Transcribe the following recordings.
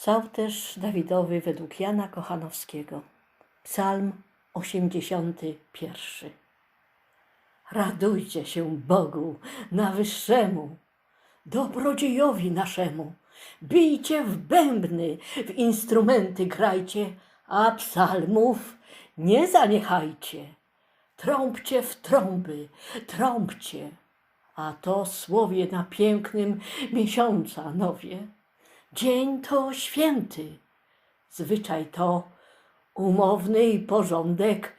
Psałterz Dawidowy według Jana Kochanowskiego. Psalm 81. Radujcie się Bogu na wyższemu, dobrodziejowi naszemu. Bijcie w bębny, w instrumenty grajcie, a psalmów nie zaniechajcie. Trąbcie w trąby, trąbcie, a to słowie na pięknym miesiąca nowie. Dzień to święty, zwyczaj to umowny i porządek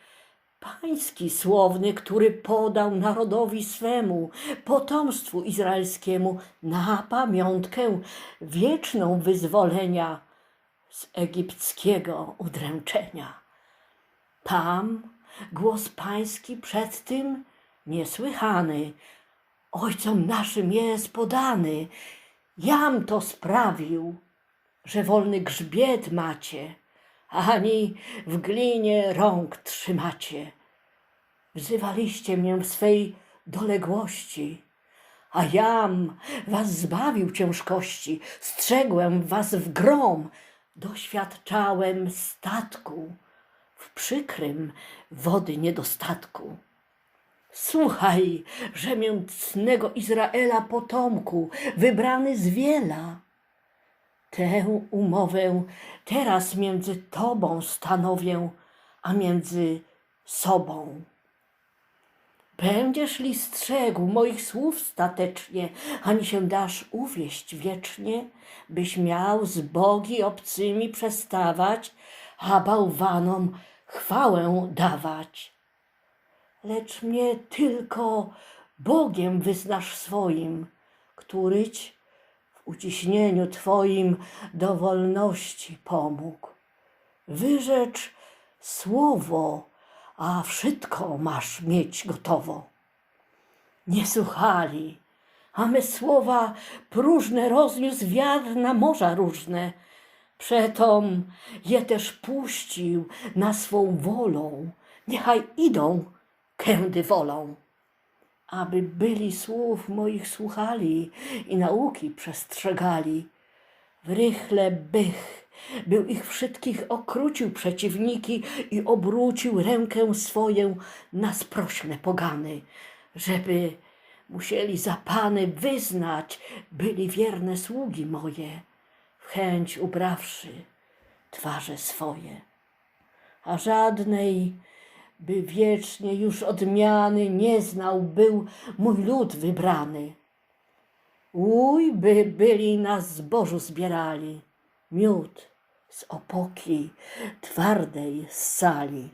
pański słowny, który podał narodowi swemu, potomstwu izraelskiemu na pamiątkę wieczną wyzwolenia z egipskiego udręczenia. Tam głos pański przed tym niesłychany, ojcom naszym jest podany. Jam to sprawił, że wolny grzbiet macie, ani w glinie rąk trzymacie. Wzywaliście mnie w swej doległości, a jam was zbawił ciężkości, strzegłem was w grom, doświadczałem statku w przykrym wody niedostatku. Słuchaj, rzemiętnego Izraela potomku, wybrany z wiela. Tę umowę teraz między Tobą stanowię, a między sobą. Będziesz li strzegł moich słów statecznie, ani się dasz uwieść wiecznie, byś miał z bogi obcymi przestawać, a bałwanom chwałę dawać. Lecz mnie tylko Bogiem wyznasz swoim, któryć w uciśnieniu Twoim do wolności pomógł. Wyrzecz słowo, a wszystko masz mieć gotowo. Nie słuchali, a my słowa próżne rozniósł wiatr na morza różne. Przetom je też puścił na swą wolą, niechaj idą, kędy wolą aby byli słów moich słuchali i nauki przestrzegali. W rychle bych był ich wszystkich okrucił przeciwniki i obrócił rękę swoją na sprośne pogany, żeby musieli za Pany wyznać, byli wierne sługi moje, w chęć ubrawszy twarze swoje. A żadnej by wiecznie już odmiany nie znał był mój lud wybrany. Uj, by byli na zbożu zbierali miód z opoki twardej z sali.